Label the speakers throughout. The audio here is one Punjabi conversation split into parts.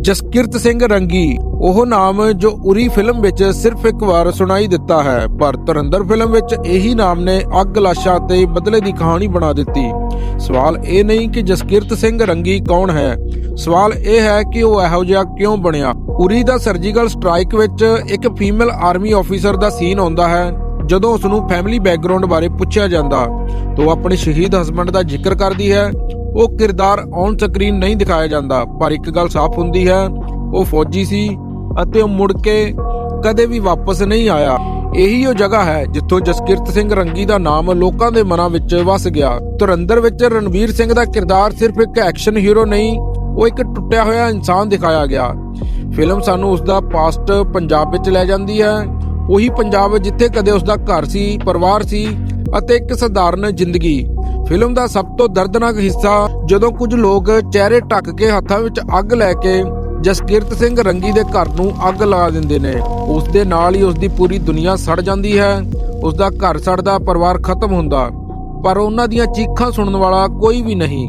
Speaker 1: ਜਸਕਿਰਤ ਸਿੰਘ ਰੰਗੀ, ਉਹ ਨਾਮ ਜੋ ਉਰੀ ਫਿਲਮ ਵਿੱਚ ਸਿਰਫ ਇੱਕ ਵਾਰ ਸੁਣਾਈ ਦਿੱਤਾ ਹੈ, ਪਰ ਧੁਰੰਦਰ ਫਿਲਮ ਵਿੱਚ ਇਹੀ ਨਾਮ ਨੇ ਅੱਗ ਲਾਸ਼ਾਂ ਤੇ ਬਦਲੇ ਦੀ ਕਹਾਣੀ ਬਣਾ ਦਿੱਤੀ। ਸਵਾਲ ਇਹ ਨਹੀਂ ਕਿ ਜਸਕਿਰਤ ਸਿੰਘ ਰੰਗੀ ਕੌਣ ਹੈ। ਸਵਾਲ ਇਹ ਹੈ ਕਿ ਉਹ ਇਹੋ ਜਿਹਾ ਕਿਉਂ ਬਣਿਆ? ਉਰੀ ਦਾ ਸਰਜੀਕਲ ਸਟ੍ਰਾਈਕ ਵਿੱਚ ਇੱਕ ਫੀਮੇਲ ਆਰਮੀ ਆਫੀਸਰ ਦਾ ਸੀਨ ਆਉਂਦਾ ਹੈ, ਜਦੋਂ ਉਸ ਨੂੰ ਫੈਮਿਲੀ ਬੈਕਗ੍ਰਾਉਂਡ ਬਾਰੇ ਪੁੱਛਿਆ ਜਾਂਦਾ। ਤਾਂ ਉਹ ਆਪਣੇ ਸ਼ਹੀਦ ਹਸਬੰਡ ਦਾ ਜ਼ਿਕਰ ਕਰਦੀ ਹੈ। ਉਹ ਕਿਰਦਾਰ ਔਨ ਸਕਰੀਨ ਨਹੀਂ ਦਿਖਾਇਆ ਜਾਂਦਾ, ਪਰ ਇੱਕ ਗੱਲ ਸਾਫ਼ ਹੁੰਦੀ ਹੈ, ਉਹ ਫੌਜੀ ਸੀ ਅਤੇ ਉਹ ਮੁੜ ਕੇ ਕਦੇ ਵੀ ਵਾਪਸ ਨਹੀਂ ਆਇਆ। ਇਹੀ ਉਹ ਜਗ੍ਹਾ ਹੈ ਜਿੱਥੋਂ ਜਸਕਿਰਤ ਸਿੰਘ ਰੰਗੀ ਦਾ ਨਾਮ ਲੋਕਾਂ ਦੇ ਮਨਾਂ ਵਿੱਚ ਵਸ ਗਿਆ। ਧੁਰੰਦਰ ਵਿੱਚ ਰਣਵੀਰ ਸਿੰਘ ਦਾ ਕਿਰਦਾਰ ਸਿਰਫ ਇੱਕ ਐਕਸ਼ਨ ਹੀਰੋ ਨਹੀਂ, ਉਹ ਇੱਕ ਟੁੱਟਿਆ ਹੋਇਆ ਇਨਸਾਨ ਦਿਖਾਇਆ ਗਿਆ। ਫਿਲਮ ਸਾਨੂੰ ਉਸ ਦਾ ਪਾਸਟ ਪੰਜਾਬ ਵਿੱਚ ਲੈ ਜਾਂਦੀ ਹੈ। ਉਹੀ ਪੰਜਾਬ ਜਿੱਥੇ ਕਦੇ ਉਸ ਦਾ ਘਰ ਸੀ, ਪਰਿਵਾਰ ਸੀ ਅਤੇ ਇੱਕ ਸਧਾਰਨ ਜ਼ਿੰਦਗੀ। ਫਿਲਮ ਦਾ ਸਭ ਤੋਂ ਦਰਦਨਾਕ ਹਿੱਸਾ ਜਦੋਂ ਕੁਝ ਲੋਕ ਚਿਹਰੇ ਢੱਕ ਕੇ ਹੱਥਾਂ ਵਿੱਚ ਅੱਗ ਲੈ ਕੇ ਜਸਕੀਰਤ ਸਿੰਘ ਰੰਗੀ ਦੇ ਘਰ ਨੂੰ ਅੱਗ ਲਾ ਦਿੰਦੇ ਨੇ। ਉਸ ਦੇ ਨਾਲ ਹੀ ਉਸ ਦੀ ਪੂਰੀ ਦੁਨੀਆ ਸੜ ਜਾਂਦੀ ਹੈ। ਉਸ ਦਾ ਘਰ ਸੜਦਾ ਪਰਿਵਾਰ ਖਤਮ ਹੁੰਦਾ। ਪਰ ਉਹਨਾਂ ਦੀਆਂ ਚੀਖਾਂ ਸੁਣਨ ਵਾਲਾ ਕੋਈ ਵੀ ਨਹੀਂ।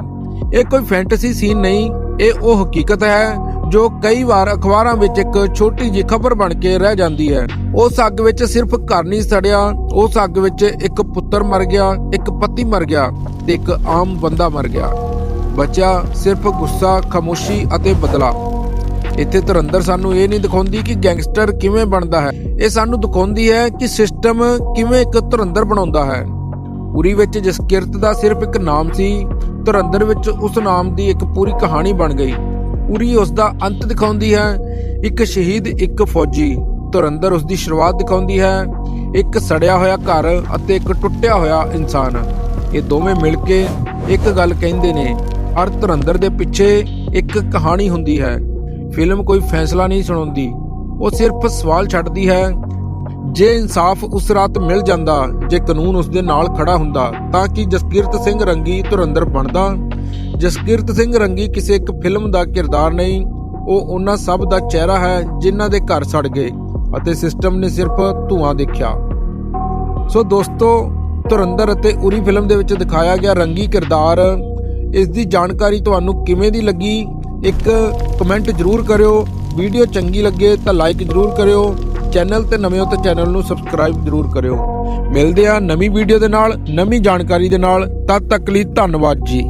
Speaker 1: ਇਹ ਕੋਈ ਫੈਂਟਸੀ ਸੀਨ ਨਹੀਂ, ਇਹ ਉਹ ਹਕੀਕਤ ਹੈ ਜੋ ਕਈ ਵਾਰ ਅਖਬਾਰਾਂ ਵਿੱਚ ਇੱਕ ਛੋਟੀ ਜਿਹੀ ਖਬਰ ਬਣ ਕੇ ਰਹਿ ਜਾਂਦੀ ਹੈ। ਉਸ ਅੱਗ ਵਿੱਚ ਸਿਰਫ ਘਰ ਨਹੀਂ ਸੜਿਆ, ਉਸ ਅੱਗ ਵਿੱਚ ਇੱਕ ਪੁੱਤਰ ਮਰ ਗਿਆ, ਇੱਕ ਪਤੀ ਮਰ ਗਿਆ ਤੇ ਇੱਕ ਆਮ ਬੰਦਾ ਮਰ ਗਿਆ। ਬਚਿਆ ਸਿਰਫ ਗੁੱਸਾ, ਖਾਮੋਸ਼ੀ ਅਤੇ ਬਦਲਾ। ਇੱਥੇ ਧਰੰਦਰ ਸਾਨੂੰ ਇਹ ਨਹੀਂ ਦਿਖਾਉਂਦੀ ਕਿ ਗੈਂਗਸਟਰ ਕਿਵੇਂ ਬਣਦਾ ਹੈ। ਇਹ ਸਾਨੂੰ ਦਿਖਾਉਂਦੀ ਹੈ ਕਿ ਸਿਸਟਮ ਕਿਵੇਂ ਇੱਕ ਧਰੰਦਰ ਬਣਾਉਂਦਾ ਹੈ। ਪੂਰੀ ਵਿੱਚ ਜਸਕਿਰਤ ਦਾ ਸਿਰਫ ਇੱਕ ਨਾਮ ਸੀ, ਧੁਰੰਦਰ ਵਿੱਚ ਉਸ ਨਾਮ ਦੀ ਇੱਕ ਪੂਰੀ ਕਹਾਣੀ ਬਣ ਗਈ। ਪੂਰੀ ਉਸ ਦਾ ਅੰਤ ਦਿਖਾਉਂਦੀ ਹੈ। ਇੱਕ ਸ਼ਹੀਦ, ਇੱਕ ਫੌਜੀ। ਧੁਰੰਦਰ ਉਸ ਦੀ ਸ਼ੁਰੂਆਤ ਦਿਖਾਉਂਦੀ ਹੈ। ਇੱਕ ਸੜਿਆ ਹੋਇਆ ਘਰ ਅਤੇ ਇੱਕ ਟੁੱਟਿਆ ਹੋਇਆ ਇਨਸਾਨ। ਇਹ ਦੋਵੇਂ ਮਿਲ ਕੇ ਇੱਕ ਗੱਲ ਕਹਿੰਦੇ ਨੇ, ਹਰ ਧੁਰੰਦਰ ਦੇ ਪਿੱਛੇ ਇੱਕ ਕਹਾਣੀ ਹੁੰਦੀ ਹੈ। ਫਿਲਮ ਕੋਈ ਫੈਸਲਾ ਨਹੀਂ ਸੁਣਾਉਂਦੀ। ਉਹ ਸਿਰਫ ਸਵਾਲ ਛੱਡਦੀ ਹੈ ਜੇ ਇਨਸਾਫ ਉਸ ਰਾਤ ਮਿਲ ਜਾਂਦਾ, ਜੇ ਕਾਨੂੰਨ ਉਸ ਦੇ ਨਾਲ ਖੜਾ ਹੁੰਦਾ, ਤਾਂ ਕਿ ਜਸਕੀਰਤ ਸਿੰਘ ਰੰਗੀ ਧੁਰੰਦਰ ਬਣਦਾ? ਜਸਕੀਰਤ ਸਿੰਘ ਰੰਗੀ ਕਿਸੇ ਇੱਕ ਫਿਲਮ ਦਾ ਕਿਰਦਾਰ ਨਹੀਂ, ਉਹ ਉਹਨਾਂ ਸਭ ਦਾ ਚਿਹਰਾ ਹੈ ਜਿਨ੍ਹਾਂ ਦੇ ਘਰ ਸੜ ਗਏ ਅਤੇ ਸਿਸਟਮ ਨੇ ਸਿਰਫ ਧੂਆਂ ਦੇਖਿਆ। ਸੋ ਦੋਸਤੋ ਧੁਰੰਦਰ ਅਤੇ ਉਰੀ ਫਿਲਮ ਦੇ ਵਿੱਚ ਦਿਖਾਇਆ ਗਿਆ ਰੰਗੀ ਕਿਰਦਾਰ, ਇਸ ਦੀ ਜਾਣਕਾਰੀ ਤੁਹਾਨੂੰ ਕਿਵੇਂ ਦੀ ਲੱਗੀ? ਇੱਕ ਕਮੈਂਟ ਜ਼ਰੂਰ ਕਰਿਓ, ਵੀਡੀਓ ਚੰਗੀ ਲੱਗੇ ਤਾਂ ਲਾਈਕ ਜ਼ਰੂਰ ਕਰਿਓ ਚੈਨਲ ਤੇ ਨਵੇਂ ਹੋ ਤਾਂ ਚੈਨਲ ਨੂੰ ਸਬਸਕ੍ਰਾਈਬ ਜ਼ਰੂਰ ਕਰਿਓ। ਮਿਲਦੇ ਆ ਨਵੀਂ ਵੀਡੀਓ ਦੇ ਨਾਲ, ਨਵੀਂ ਜਾਣਕਾਰੀ ਦੇ ਨਾਲ। ਤਦ ਤੱਕ ਲਈ ਧੰਨਵਾਦ ਜੀ।